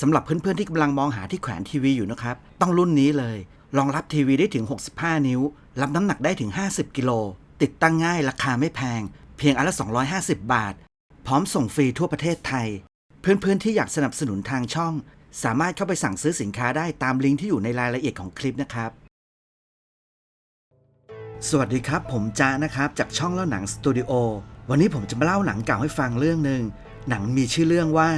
สำหรับเพื่อนๆที่กำลังมองหาที่แขวนทีวีอยู่นะครับ ต้องรุ่นนี้เลย รองรับทีวีได้ถึง 65 นิ้ว รับน้ำหนักได้ถึง 50 กิโล ติดตั้งง่ายราคาไม่แพง เพียงอันละ 250 บาท พร้อมส่งฟรีทั่วประเทศไทย เพื่อนๆที่อยากสนับสนุนทางช่อง สามารถเข้าไปสั่งซื้อสินค้าได้ตามลิงก์ที่อยู่ในรายละเอียดของคลิปนะครับ สวัสดีครับ ผมจ้านะครับ จากช่องเล่าหนังสตูดิโอ วันนี้ผมจะมาเล่าหนังเก่าให้ฟังเรื่องหนึ่ง หนังมีชื่อเรื่องว่า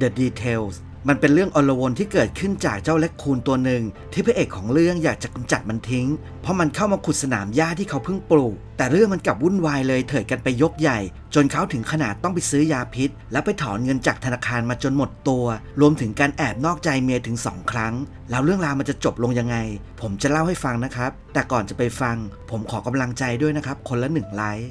The Details มันเป็นเรื่องอลวนที่เกิดขึ้นจากเจ้าเล็กคูนตัวหนึ่ง ที่พระเอกของเรื่องอยากจะกำจัดมันทิ้ง เพราะมันเข้ามาขุดสนามหญ้าที่เขาเพิ่งปลูก แต่เรื่องมันกลับวุ่นวายเลยเถิดกันไปยกใหญ่ จนเขาถึงขนาดต้องไปซื้อยาพิษ แล้วไปถอนเงินจากธนาคารมาจนหมดตัว รวมถึงการแอบนอกใจเมียถึงสองครั้ง แล้วเรื่องราวมันจะจบลงยังไง ผมจะเล่าให้ฟังนะครับ แต่ก่อนจะไปฟัง ผมขอกำลังใจด้วยนะครับ คนละหนึ่งไลค์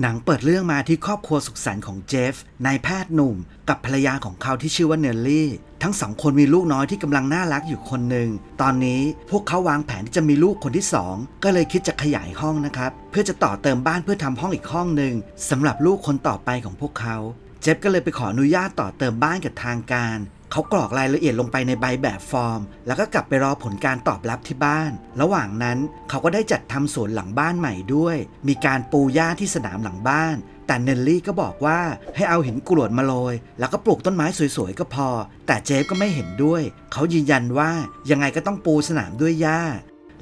หนังเปิดเรื่องมาที่ครอบครัวสุขสันต์ของเจฟ นายแพทย์หนุ่ม กับภรรยาของเขาที่ชื่อว่าเนลลี่ ทั้งสองคนมีลูกน้อยที่กำลังน่ารักอยู่คนหนึ่ง ตอนนี้พวกเขาวางแผนที่จะมีลูกคนที่สองก็เลยคิดจะขยายห้องนะครับ เพื่อจะต่อเติมบ้านเพื่อทำห้องอีกห้องหนึ่งสำหรับลูกคนต่อไปของพวกเขา เจฟก็เลยไปขออนุญาตต่อเติมบ้านกับทางการ เขากรอกรายละเอียดลงไปในใบแบบฟอร์ม แล้วก็กลับไปรอผลการตอบรับที่บ้าน ระหว่างนั้นเขาก็ได้จัดทำสวนหลังบ้านใหม่ด้วย มีการปูหญ้าที่สนามหลังบ้านแต่เนลลี่ก็บอกว่าให้เอาหินกรวดมาโรย แล้วก็ปลูกต้นไม้สวยๆก็พอ แต่เจฟก็ไม่เห็นด้วย เขายืนยันว่ายังไงก็ต้องปูสนามด้วยหญ้า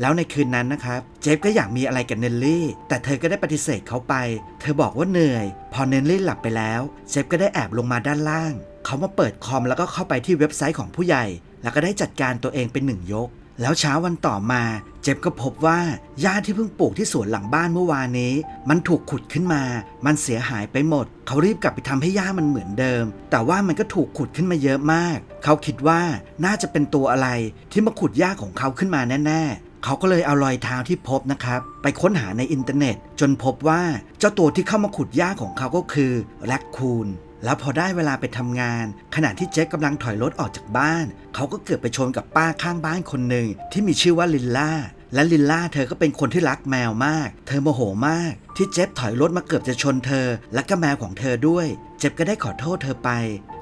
แล้วในคืนนั้นนะครับ เจฟก็อยากมีอะไรกับเนลลี่ แต่เธอก็ได้ปฏิเสธเขาไป เธอบอกว่าเหนื่อย พอเนลลี่หลับไปแล้ว เจฟก็ได้แอบลงมาด้านล่าง เขามาเปิดคอมแล้วก็เข้าไปที่เว็บไซต์ของผู้ใหญ่ แล้วก็ได้จัดการตัวเองเป็นหนึ่งยก แล้วเช้าวันต่อมา เจฟก็พบว่าหญ้าที่เพิ่งปลูกที่สวนหลังบ้านเมื่อวานนี้ มันถูกขุดขึ้นมา มันเสียหายไปหมด เขารีบกลับไปทำให้หญ้ามันเหมือนเดิม แต่ว่ามันก็ถูกขุดขึ้นมาเยอะมาก เขาคิดว่าน่าจะเป็นตัวอะไรที่มาขุดหญ้าของเขาขึ้นมาแน่ๆเขาก็เลยเอารอยเท้าที่พบนะครับ ไปค้นหาในอินเทอร์เน็ต จนพบว่าเจ้าตัวที่เข้ามาขุดหญ้าของเขาก็คือแรคคูนแล้วพอได้เวลาไปทำงาน ขณะที่เจฟกำลังถอยรถออกจากบ้าน เขาก็เกิดไปชนกับป้าข้างบ้านคนหนึ่งที่มีชื่อว่าลินล่า และลินล่าเธอก็เป็นคนที่รักแมวมาก เธอโมโหมาก ที่เจฟถอยรถมาเกือบจะชนเธอ และก็แมวของเธอด้วย เจฟก็ได้ขอโทษเธอไป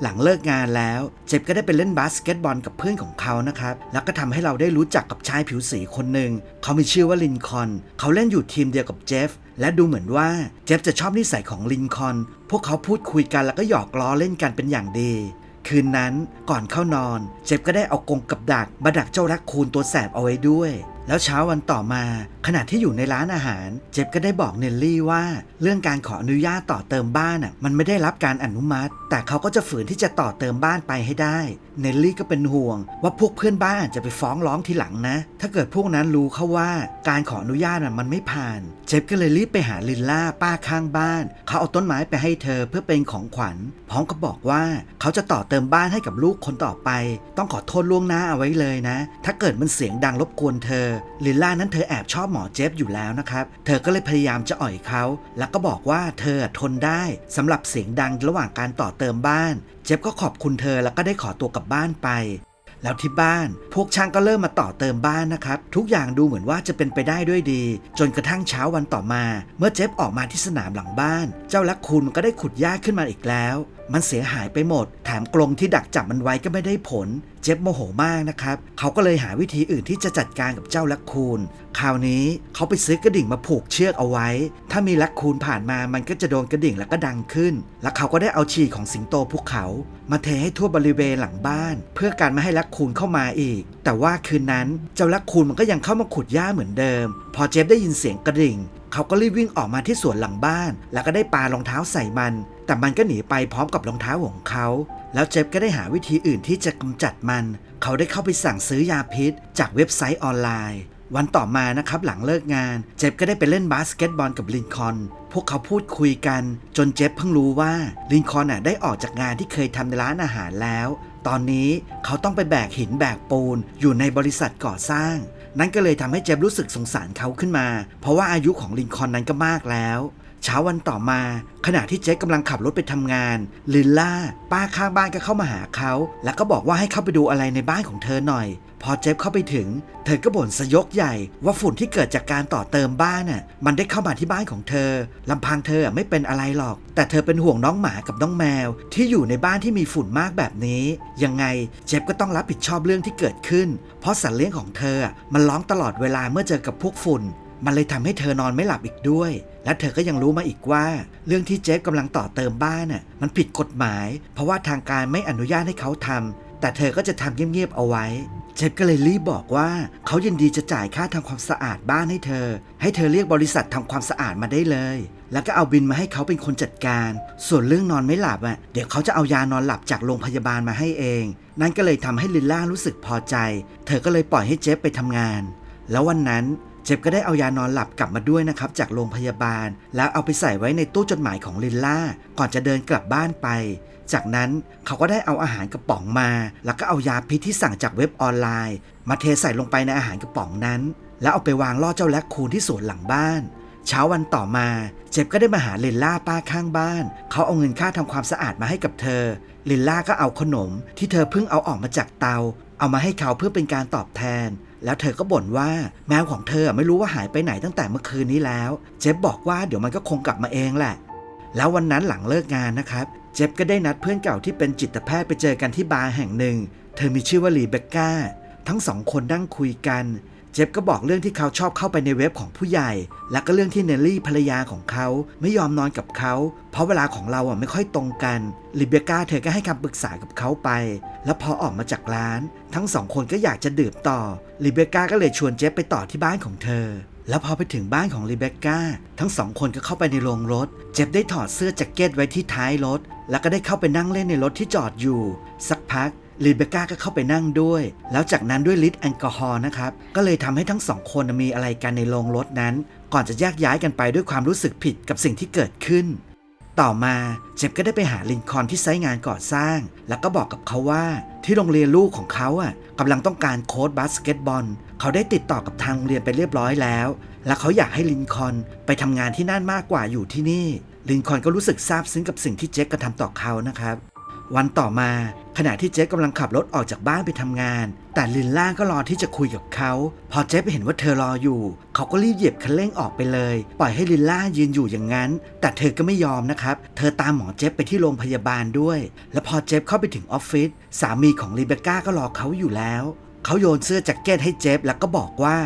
หลังเลิกงานแล้ว เจฟก็ได้ไปเล่นบาสเกตบอลกับเพื่อนของเขานะครับ แล้วก็ทำให้เราได้รู้จักกับชายผิวสีคนหนึ่ง เขามีชื่อว่าลินคอน เขาเล่นอยู่ทีมเดียวกับเจฟ และดูเหมือนว่าเจฟจะชอบนิสัยของลินคอน พวกเขาพูดคุยกันแล้วก็หยอกล้อเล่นกันเป็นอย่างดีคืนนั้นก่อนเข้านอน เจฟก็ได้เอากรงกับดักมาดักเจ้ารักคูนตัวแสบเอาไว้ด้วย แล้วเช้าวันต่อมาขณะที่อยู่ในร้านอาหาร เจฟก็ได้บอกเนลลี่ว่า เรื่องการขออนุญาตต่อเติมบ้านอะมันไม่ได้รับการอนุมัติ แต่เขาก็จะฝืนที่จะต่อเติมบ้านไปให้ได้ เนลลี่ก็เป็นห่วง ว่าพวกเพื่อนบ้านจะไปฟ้องร้องทีหลังนะ ถ้าเกิดพวกนั้นรู้เขาว่า การขออนุญาตมันไม่ผ่าน เจฟก็เลยรีบไปหาลินล่าป้าข้างบ้าน เขาเอาต้นไม้ไปให้เธอเพื่อเป็นของขวัญ พร้อมกับบอกว่าเขาจะต่อเติมบ้านให้กับลูกคนต่อไป ต้องขอโทษล่วงหน้าเอาไว้เลยนะ ถ้าเกิดมันเสียงดังรบกวนเธอลินล่านั้นเธอแอบชอบหมอเจฟอยู่แล้วนะครับ เธอก็เลยพยายามจะอ่อยเขา แล้วก็บอกว่าเธอทนได้สำหรับเสียงดังระหว่างการต่อเติมบ้าน เจฟก็ขอบคุณเธอแล้วก็ได้ขอตัวกลับบ้านไปแล้วที่บ้าน พวกช่างก็เริ่มมาต่อเติมบ้านนะครับ ทุกอย่างดูเหมือนว่าจะเป็นไปได้ด้วยดี จนกระทั่งเช้าวันต่อมา เมื่อเจฟออกมาที่สนามหลังบ้าน เจ้าลักคุณก็ได้ขุดหญ้าขึ้นมาอีกแล้วมันเสียหายไปหมด แถมกรงที่ดักจับมันไว้ก็ไม่ได้ผล เจฟโมโหมากนะครับ เขาก็เลยหาวิธีอื่นที่จะจัดการกับเจ้าลักคูนคราวนี้เขาไปซื้อกระดิ่งมาผูกเชือกเอาไว้ ถ้ามีลักคูนผ่านมามันก็จะโดนกระดิ่งแล้วก็ดังขึ้น แล้วเขาก็ได้เอาฉี่ของสิงโตภูเขา มาเทให้ทั่วบริเวณหลังบ้าน เพื่อการไม่ให้ลักคูนเข้ามาอีก แต่ว่าคืนนั้นเจ้าลักคูนมันก็ยังเข้ามาขุดหญ้าเหมือนเดิม พอเจฟได้ยินเสียงกระดิ่ง เขาก็รีบวิ่งออกมาที่สวนหลังบ้าน แล้วก็ได้ปารองเท้าใส่มัน แต่มันก็หนีไปพร้อมกับรองเท้าของเขา แล้วเจฟก็ได้หาวิธีอื่นที่จะกำจัดมัน เขาได้เข้าไปสั่งซื้อยาพิษ จากเว็บไซต์ออนไลน์ วันต่อมานะครับหลังเลิกงาน เจฟก็ได้ไปเล่นบาสเกตบอลกับลินคอน พวกเขาพูดคุยกัน จนเจฟเพิ่งรู้ว่าลินคอนน่ะได้ออกจากงานที่เคยทำในร้านอาหารแล้ว ตอนนี้เขาต้องไปแบกหินแบกปูน อยู่ในบริษัทก่อสร้าง นั่นก็เลยทำให้เจฟรู้สึกสงสารเขาขึ้นมา เพราะว่าอายุของลินคอนนั้นก็มากแล้ว เช้าวันต่อมา ขณะที่เจฟกำลังขับรถไปทำงาน ลินล่า ป้าข้างบ้านก็เข้ามาหาเขา แล้วก็บอกว่าให้เข้าไปดูอะไรในบ้านของเธอหน่อย พอเจฟเข้าไปถึง เธอก็บ่นสยกใหญ่ ว่าฝุ่นที่เกิดจากการต่อเติมบ้านน่ะ มันได้เข้ามาที่บ้านของเธอลำพังเธอไม่เป็นอะไรหรอก แต่เธอเป็นห่วงน้องหมากับน้องแมว ที่อยู่ในบ้านที่มีฝุ่นมากแบบนี้ ยังไงเจฟก็ต้องรับผิดชอบเรื่องที่เกิดขึ้น เพราะสัตว์เลี้ยงของเธอมันร้องตลอดเวลาเมื่อเจอกับพวกฝุ่น มันเลยทำให้เธอนอนไม่หลับอีกด้วย และเธอก็ยังรู้มาอีกว่า เรื่องที่เจฟกำลังต่อเติมบ้านน่ะมันผิดกฎหมาย เพราะว่าทางการไม่อนุญาตให้เขาทำแต่เธอก็จะทำเงียบๆเอาไว้ เจฟก็เลยรีบบอกว่า เขายินดีจะจ่ายค่าทำความสะอาดบ้านให้เธอ ให้เธอเรียกบริษัททำความสะอาดมาได้เลย แล้วก็เอาบินมาให้เขาเป็นคนจัดการ ส่วนเรื่องนอนไม่หลับอะเดี๋ยวเขาจะเอายานอนหลับจากโรงพยาบาลมาให้เอง นั่นก็เลยทำให้ลิลล่ารู้สึกพอใจ เธอก็เลยปล่อยให้เจฟไปทำงาน แล้ววันนั้น เจ็บก็ได้เอายานอนหลับกลับมาด้วยนะครับจากโรงพยาบาล แล้วเอาไปใส่ไว้ในตู้จดหมายของลินล่า ก่อนจะเดินกลับบ้านไป จากนั้นเขาก็ได้เอาอาหารกระป๋องมา แล้วก็เอายาพิษที่สั่งจากเว็บออนไลน์ มาเทใส่ลงไปในอาหารกระป๋องนั้น แล้วเอาไปวางล่อเจ้าแลคคูนที่สวนหลังบ้านเช้าวันต่อมา เจ็บก็ได้มาหาลินล่าป้าข้างบ้าน เขาเอาเงินค่าทำความสะอาดมาให้กับเธอ ลินล่าก็เอาขนม ที่เธอเพิ่งเอาออกมาจากเตา เอามาให้เขาเพื่อเป็นการตอบแทน แล้วเธอก็บ่นว่าแมวของเธอไม่รู้ว่าหายไปไหนตั้งแต่เมื่อคืนนี้แล้ว เจฟบอกว่าเดี๋ยวมันก็คงกลับมาเองแหละ แล้ววันนั้นหลังเลิกงานนะครับ เจฟก็ได้นัดเพื่อนเก่าที่เป็นจิตแพทย์ไปเจอกันที่บาร์แห่งหนึ่ง เธอมีชื่อว่าลีเบคก้า ทั้งสองคนนั่งคุยกัน เจฟก็บอกเรื่องที่เขาชอบเข้าไปในเว็บของผู้ใหญ่ แล้วก็เรื่องที่เนลลี่ภรรยาของเขาไม่ยอมนอนกับเขา เพราะเวลาของเราอะไม่ค่อยตรงกันลิเบกาเธอก็ให้คำปรึกษากับเขาไป แล้วพอออกมาจากร้าน ทั้งสองคนก็อยากจะดื่มต่อลิเบกาก็เลยชวนเจฟไปต่อที่บ้านของเธอ แล้วพอไปถึงบ้านของลิเบก้าทั้งสองคนก็เข้าไปในโรงรถ เจฟได้ถอดเสื้อแจ็คเก็ตไว้ที่ท้ายรถ แล้วก็ได้เข้าไปนั่งเล่นในรถที่จอดอยู่ สักพัก ลีเบก้าก็เข้าไปนั่งด้วย แล้วจากนั้นด้วยฤทธิ์แอลกอฮอล์นะครับ ก็เลยทำให้ทั้งสองคนมีอะไรกันในโรงรถนั้น ก่อนจะแยกย้ายกันไปด้วยความรู้สึกผิดกับสิ่งที่เกิดขึ้น ต่อมาเจ็บก็ได้ไปหาลินคอนที่ไซต์งานก่อสร้าง แล้วก็บอกกับเขาว่าที่โรงเรียนลูกของเขาอะกำลังต้องการโค้ชบาสเกตบอล เขาได้ติดต่อกับทางโรงเรียนไปเรียบร้อยแล้ว และเขาอยากให้ลินคอนไปทำงานที่นั่นมากกว่าอยู่ที่นี่ลินคอนก็รู้สึกซาบซึ้งกับสิ่งที่เจคกระทำต่อเขานะครับ วันต่อมา ขณะที่เจฟกำลังขับรถออกจากบ้านไปทำงาน แต่ลินล่าก็รอที่จะคุยกับเขา พอเจฟเห็นว่าเธอรออยู่ เขาก็รีบเหยียบคันเร่งออกไปเลย ปล่อยให้ลินล่ายืนอยู่อย่างนั้น แต่เธอก็ไม่ยอมนะครับ เธอตามหมอเจฟไปที่โรงพยาบาลด้วย และพอเจฟเข้าไปถึงออฟฟิศสามีของรีเบคก้าก็รอเขาอยู่แล้ว เขาโยนเสื้อแจ็คเก็ตให้เจฟแล้วก็บอกว่า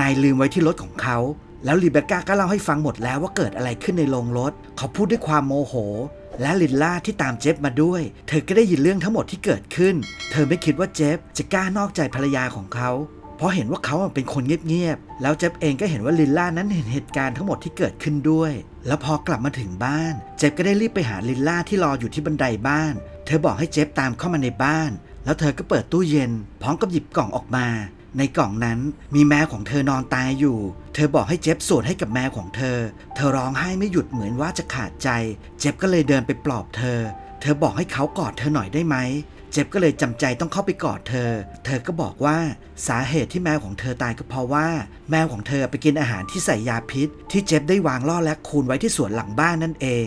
นายลืมไว้ที่รถของเขาแล้วลีเบคก้าก็เล่าให้ฟังหมดแล้วว่าเกิดอะไรขึ้นในโรงรถ เขาพูดด้วยความโมโห และลินล่าที่ตามเจฟมาด้วย เธอก็ได้ยินเรื่องทั้งหมดที่เกิดขึ้น เธอไม่คิดว่าเจฟจะกล้านอกใจภรรยาของเขา เพราะเห็นว่าเขาเป็นคนเงียบๆ แล้วเจฟเองก็เห็นว่าลินล่านั้นเห็นเหตุการณ์ทั้งหมดที่เกิดขึ้นด้วย แล้วพอกลับมาถึงบ้าน เจฟก็ได้รีบไปหาลินล่าที่รออยู่ที่บันไดบ้าน เธอบอกให้เจฟตามเข้ามาในบ้าน แล้วเธอก็เปิดตู้เย็น พร้อมกับหยิบกล่องออกมาในกล่องนั้นมีแมวของเธอนอนตายอยู่ เธอบอกให้เจฟสวดให้กับแมวของเธอ เธอร้องไห้ไม่หยุดเหมือนว่าจะขาดใจ เจฟก็เลยเดินไปปลอบเธอ เธอบอกให้เขากอดเธอหน่อยได้ไหม เจฟก็เลยจำใจต้องเข้าไปกอดเธอ เธอก็บอกว่าสาเหตุที่แมวของเธอตายก็เพราะว่า แมวของเธอไปกินอาหารที่ใส่ยาพิษ ที่เจฟได้วางล่อและคูนไว้ที่สวนหลังบ้านนั่นเอง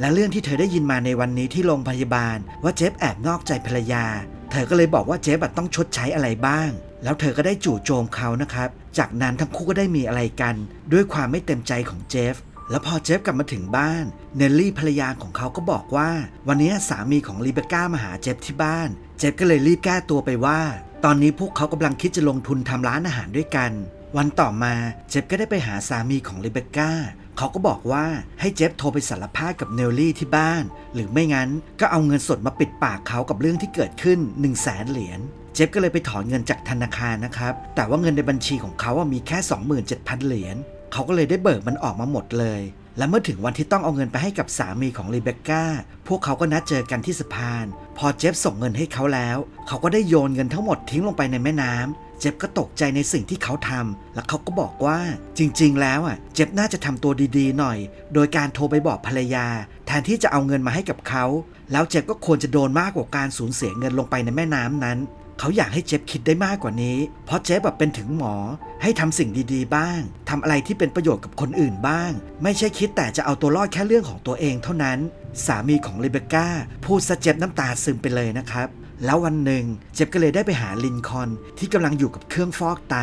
และเรื่องที่เธอได้ยินมาในวันนี้ที่โรงพยาบาล ว่าเจฟแอบนอกใจภรรยา เธอก็เลยบอกว่าเจฟอะต้องชดใช้อะไรบ้าง แล้วเธอก็ได้จู่โจมเขานะครับ จากนั้นทั้งคู่ก็ได้มีอะไรกัน ด้วยความไม่เต็มใจของเจฟ แล้วพอเจฟกลับมาถึงบ้าน เนลลี่ภรรยาของเขาก็บอกว่า วันนี้สามีของลีเบก้ามาหาเจฟที่บ้าน เจฟก็เลยรีบแก้ตัวไปว่า ตอนนี้พวกเขากำลังคิดจะลงทุนทำร้านอาหารด้วยกัน วันต่อมาเจฟก็ได้ไปหาสามีของลีเบก้าเขาก็บอกว่าให้เจฟโทรไปสารภาพกับเนลลี่ที่บ้าน หรือไม่งั้นก็เอาเงินสดมาปิดปากเขากับเรื่องที่เกิดขึ้น1นึ่งแสนเหรียญ เจฟก็เลยไปถอนเงินจากธนาคารนะครับ แต่ว่าเงินในบัญชีของเขาอะมีแค่ 27,000 เหรียญเขาก็เลยได้เบิกมันออกมาหมดเลย และเมื่อถึงวันที่ต้องเอาเงินไปให้กับสามีของรีเบคก้า พวกเขาก็นัดเจอกันที่สะพาน พอเจฟส่งเงินให้เขาแล้ว เขาก็ได้โยนเงินทั้งหมดทิ้งลงไปในแม่น้ำเจ็บก็ตกใจในสิ่งที่เขาทำ แล้วเขาก็บอกว่าจริง ๆ แล้วอะ เจ็บน่าจะทำตัวดีๆ หน่อย โดยการโทรไปบอกภรรยา แทนที่จะเอาเงินมาให้กับเขา แล้วเจ็บก็ควรจะโดนมากกว่าการสูญเสียเงินลงไปในแม่น้ำนั้น เขาอยากให้เจ็บคิดได้มากกว่านี้ เพราะเจ็บแบบเป็นถึงหมอ ให้ทำสิ่งดีๆ บ้างทำอะไรที่เป็นประโยชน์กับคนอื่นบ้าง ไม่ใช่คิดแต่จะเอาตัวรอดแค่เรื่องของตัวเองเท่านั้น สามีของเรเบคก้าพูดซะเจ็บน้ำตาซึมไปเลยนะครับแล้ววันหนึ่งเจ็บก็เลยได้ไปหาลินคอนที่กำลังอยู่กับเครื่องฟอกไต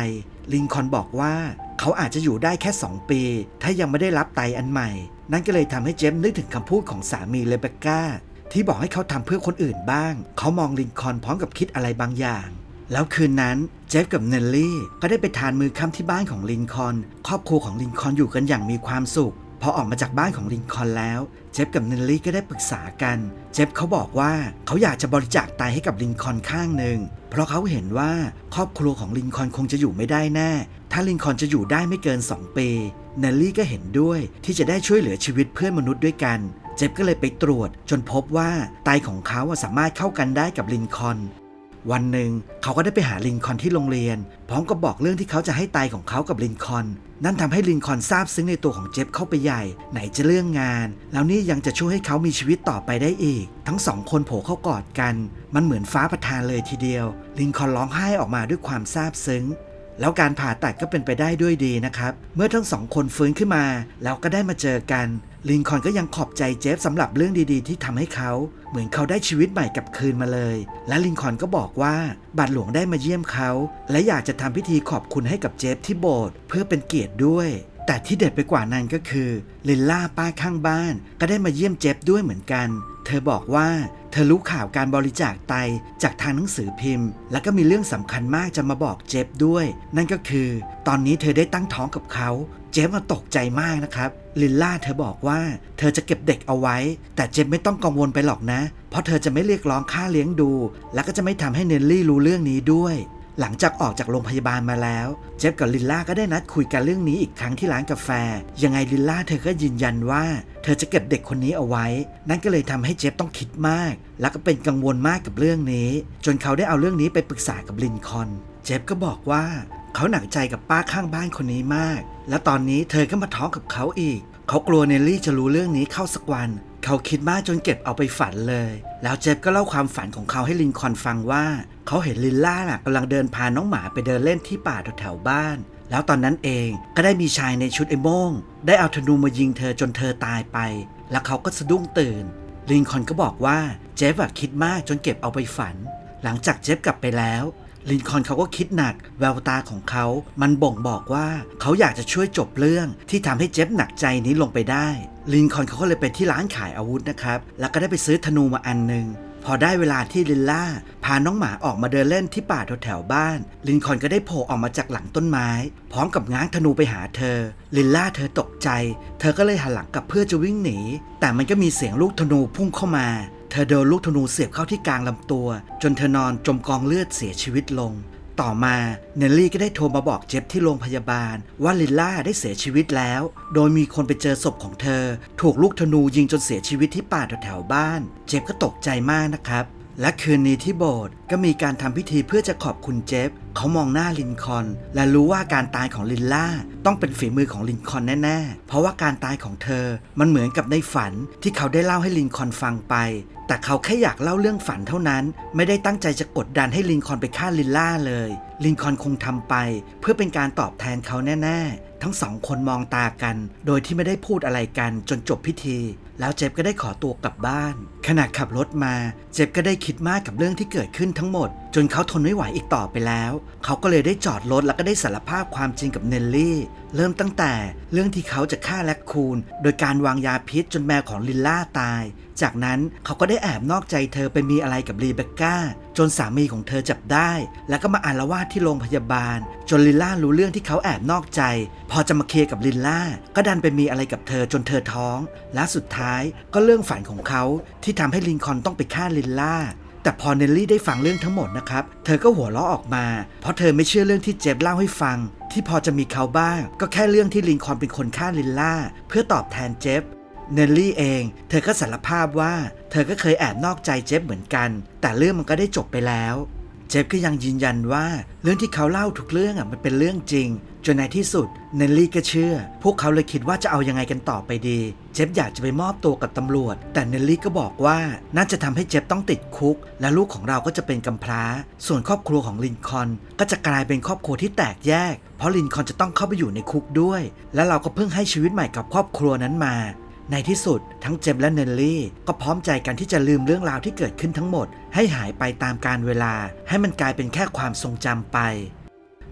ลินคอนบอกว่า เขาอาจจะอยู่ได้แค่ 2 ปี ถ้ายังไม่ได้รับไตอันใหม่ นั่นก็เลยทำให้เจฟนึกถึงคำพูดของสามีเรเบคก้า ที่บอกให้เขาทำเพื่อคนอื่นบ้าง เขามองลินคอนพร้อมกับคิดอะไรบางอย่าง แล้วคืนนั้นเจฟกับเนลลี่ก็ได้ไปทานมือค่ำที่บ้านของลินคอนครอบครัวของลินคอนอยู่กันอย่างมีความสุขพอออกมาจากบ้านของลินคอนแล้ว เจฟกับเนลลี่ก็ได้ปรึกษากัน เจฟเขาบอกว่าเขาอยากจะบริจาคไตให้กับลินคอนข้างหนึ่ง เพราะเขาเห็นว่าครอบครัวของลินคอนคงจะอยู่ไม่ได้แน่ ถ้าลินคอนจะอยู่ได้ไม่เกิน 2 ปี เนลลี่ก็เห็นด้วยที่จะได้ช่วยเหลือชีวิตเพื่อนมนุษย์ด้วยกัน เจฟก็เลยไปตรวจจนพบว่าไตของเขาสามารถเข้ากันได้กับลินคอนวันหนึ่งเขาก็ได้ไปหาลินคอนที่โรงเรียน พร้อมกับบอกเรื่องที่เขาจะให้ไตของเขากับลินคอน นั่นทำให้ลินคอนซาบซึ้งในตัวของเจฟเข้าไปใหญ่ ไหนจะเรื่องงาน แล้วนี่ยังจะช่วยให้เขามีชีวิตต่อไปได้อีก ทั้งสองคนโผล่เข้ากอดกัน มันเหมือนฟ้าประทานเลยทีเดียว ลินคอนร้องไห้ออกมาด้วยความซาบซึ้ง แล้วการผ่าตัดก็เป็นไปได้ด้วยดีนะครับ เมื่อทั้งสองคนฟื้นขึ้นมา แล้วก็ได้มาเจอกัน ลินคอนก็ยังขอบใจเจฟสำหรับเรื่องดีๆ ที่ทำให้เขา เหมือนเขาได้ชีวิตใหม่กลับคืนมาเลย และลินคอนก็บอกว่าบาทหลวงได้มาเยี่ยมเขา และอยากจะทำพิธีขอบคุณให้กับเจฟที่โบสถ์เพื่อเป็นเกียรติด้วยแต่ที่เด็ดไปกว่านั้นก็คือลินล่าป้าข้างบ้าน ก็ได้มาเยี่ยมเจฟด้วยเหมือนกัน เธอบอกว่า เธอรู้ข่าวการบริจาคไตจากทางหนังสือพิมพ์ แล้วก็มีเรื่องสำคัญมากจะมาบอกเจฟด้วย นั่นก็คือ ตอนนี้เธอได้ตั้งท้องกับเขา เจฟมาตกใจมากนะครับ ลินล่าเธอบอกว่า เธอจะเก็บเด็กเอาไว้ แต่เจฟไม่ต้องกังวลไปหรอกนะ เพราะเธอจะไม่เรียกร้องค่าเลี้ยงดู และก็จะไม่ทำให้เนลลี่รู้เรื่องนี้ด้วย หลังจากออกจากโรงพยาบาลมาแล้ว เจฟกับลินล่าก็ได้นัดคุยกันเรื่องนี้อีกครั้งที่ร้านกาแฟ ยังไงลินล่าเธอก็ยืนยันว่า เธอจะเก็บเด็กคนนี้เอาไว้ นั่นก็เลยทำให้เจฟต้องคิดมาก แล้วก็เป็นกังวลมากกับเรื่องนี้ จนเขาได้เอาเรื่องนี้ไปปรึกษากับลินคอน เจฟก็บอกว่า เขาหนักใจกับป้าข้างบ้านคนนี้มาก และตอนนี้เธอก็มาท้องกับเขาอีก เขากลัวเนลลี่จะรู้เรื่องนี้เข้าสักวัน เขาคิดมากจนเก็บเอาไปฝันเลย แล้วเจฟก็เล่าความฝันของเขาให้ลินคอนฟังว่า เขาเห็นลินล่าน่ะกำลังเดินพาน้องหมาไปเดินเล่นที่ป่าแถวๆบ้าน แล้วตอนนั้นเองก็ได้มีชายในชุดไอ้โม่ง ได้เอาธนูมายิงเธอจนเธอตายไป แล้วเขาก็สะดุ้งตื่น ลินคอนก็บอกว่าเจฟคิดมากจนเก็บเอาไปฝัน หลังจากเจฟกลับไปแล้วลินคอนเขาก็คิดหนัก แววตาของเขา มันบ่งบอกว่า เขาอยากจะช่วยจบเรื่องที่ทำให้เจฟหนักใจนี้ลงไปได้ ลินคอนเขาก็เลยไปที่ร้านขายอาวุธนะครับ แล้วก็ได้ไปซื้อธนูมาอันหนึ่งพอได้เวลาที่ลินล่า พาน้องหมาออกมาเดินเล่นที่ป่าแถวๆบ้าน ลินคอนก็ได้โผล่ออกมาจากหลังต้นไม้ พร้อมกับง้างธนูไปหาเธอ ลินล่าเธอตกใจ เธอก็เลยหันหลังกลับเพื่อจะวิ่งหนี แต่มันก็มีเสียงลูกธนูพุ่งเข้ามา เธอโดนลูกธนูเสียบเข้าที่กลางลำตัว จนเธอนอนจมกองเลือดเสียชีวิตลง ต่อมาเนลลี่ก็ได้โทรมาบอกเจฟที่โรงพยาบาล ว่าลิลล่าได้เสียชีวิตแล้ว โดยมีคนไปเจอศพของเธอ ถูกลูกธนูยิงจนเสียชีวิตที่ป่าแถวๆบ้าน เจฟก็ตกใจมากนะครับ และคืนนี้ที่โบสถ์ ก็มีการทำพิธีเพื่อจะขอบคุณเจฟเขามองหน้าลินคอน และรู้ว่าการตายของลินล่าต้องเป็นฝีมือของลินคอนแน่ๆ เพราะว่าการตายของเธอ มันเหมือนกับในฝันที่เขาได้เล่าให้ลินคอนฟังไป แต่เขาแค่อยากเล่าเรื่องฝันเท่านั้น ไม่ได้ตั้งใจจะกดดันให้ลินคอนไปฆ่าลินล่าเลย ลินคอนคงทำไป เพื่อเป็นการตอบแทนเขาแน่ๆ ทั้งสองคนมองตากัน โดยที่ไม่ได้พูดอะไรกันจนจบพิธี แล้วเจฟก็ได้ขอตัวกลับบ้าน ขณะขับรถมา เจฟก็ได้คิดมากกับเรื่องที่เกิดขึ้นทั้งหมด จนเขาทนไม่ไหวอีกต่อไปแล้ว เขาก็เลยได้จอดรถแล้วก็ได้สารภาพความจริงกับเนลลี่ เริ่มตั้งแต่เรื่องที่เขาจะฆ่าแลคคูนโดยการวางยาพิษจนแมวของลินล่าตาย จากนั้นเขาก็ได้แอบนอกใจเธอไปมีอะไรกับรีเบคก้า จนสามีของเธอจับได้ แล้วก็มาอาละวาดที่โรงพยาบาล จนลินล่ารู้เรื่องที่เขาแอบนอกใจ พอจะมาเคลียร์กับลินล่า ก็ดันไปมีอะไรกับเธอจนเธอท้อง และสุดท้ายก็เรื่องฝันของเขาที่ทำให้ลินคอนต้องไปฆ่าลินล่า แต่พอเนลลี่ได้ฟังเรื่องทั้งหมดนะครับ เธอก็หัวเราะออกมา เพราะเธอไม่เชื่อเรื่องที่เจฟเล่าให้ฟัง ที่พอจะมีเขาบ้าง ก็แค่เรื่องที่ลินคอนเป็นคนฆ่าลินล่า เพื่อตอบแทนเจฟเนลลี่เอง เธอก็สารภาพว่า เธอก็เคยแอบนอกใจเจฟเหมือนกัน แต่เรื่องมันก็ได้จบไปแล้ว เจฟก็ยังยืนยันว่าเรื่องที่เขาเล่าทุกเรื่องอะมันเป็นเรื่องจริง จนในที่สุดเนลลี่ก็เชื่อ พวกเขาเลยคิดว่าจะเอายังไงกันต่อไปดี เจฟอยากจะไปมอบตัวกับตำรวจ แต่เนลลี่ก็บอกว่าน่าจะทำให้เจฟต้องติดคุก และลูกของเราก็จะเป็นกำพร้า ส่วนครอบครัวของลินคอนก็จะกลายเป็นครอบครัวที่แตกแยก เพราะลินคอนจะต้องเข้าไปอยู่ในคุกด้วย และเราก็เพิ่งให้ชีวิตใหม่กับครอบครัวนั้นมา ในที่สุดทั้งเจมและเนลลี่ ก็พร้อมใจกันที่จะลืมเรื่องราวที่เกิดขึ้นทั้งหมด ให้หายไปตามกาลเวลา ให้มันกลายเป็นแค่ความทรงจำไป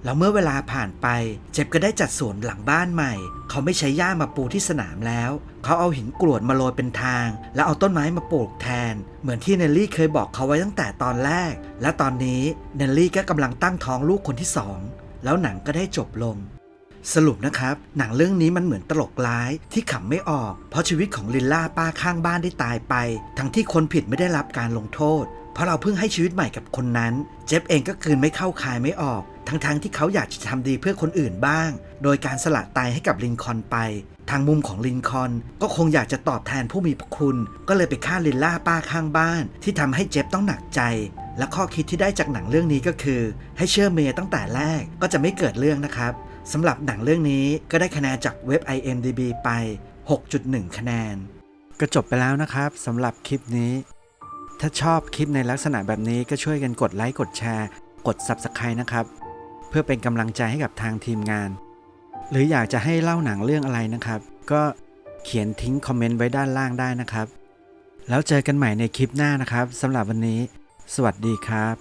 แล้วเมื่อเวลาผ่านไป เจ็บก็ได้จัดสวนหลังบ้านใหม่ เขาไม่ใช้หญ้ามาปูที่สนามแล้ว เขาเอาหินกรวดมาโรยเป็นทาง แล้วเอาต้นไม้มาปลูกแทน เหมือนที่เนลลี่เคยบอกเขาไว้ตั้งแต่ตอนแรก และตอนนี้เนลลี่ก็กำลังตั้งท้องลูกคนที่สองแล้วหนังก็ได้จบลง สรุปนะครับ หนังเรื่องนี้มันเหมือนตลกร้ายที่ขำไม่ออก เพราะชีวิตของลินล่าป้าข้างบ้านได้ตายไป ทั้งที่คนผิดไม่ได้รับการลงโทษ เพราะเราเพิ่งให้ชีวิตใหม่กับคนนั้น เจฟเองก็กลืนไม่เข้าคายไม่ออก ทั้งๆทที่เขาอยากจะทำดีเพื่อคนอื่นบ้าง โดยการสละตายให้กับลินคอนไป ทางมุมของลินคอนก็คงอยากจะตอบแทนผู้มีพระคุณ ก็เลยไปฆ่าลินล่าป้าข้างบ้าน ที่ทำให้เจฟต้องหนักใจและข้อคิดที่ได้จากหนังเรื่องนี้ก็คือ ให้เชื่อเมย์ตั้งแต่แรกก็จะไม่เกิดเรื่องนะครับ สำหรับหนังเรื่องนี้ก็ได้คะแนนจากเว็บ IMDB ไป 6.1 คะแนน ก็จบไปแล้วนะครับสำหรับคลิปนี้ ถ้าชอบคลิปในลักษณะแบบนี้ก็ช่วยกันกดไลค์กดแชร์ กด Subscribe นะครับ เพื่อเป็นกำลังใจให้กับทางทีมงาน หรืออยากจะให้เล่าหนังเรื่องอะไรนะครับ ก็เขียนทิ้งคอมเมนต์ไว้ด้านล่างได้นะครับ แล้วเจอกันใหม่ในคลิปหน้านะครับสำหรับวันนี้ สวัสดีครับ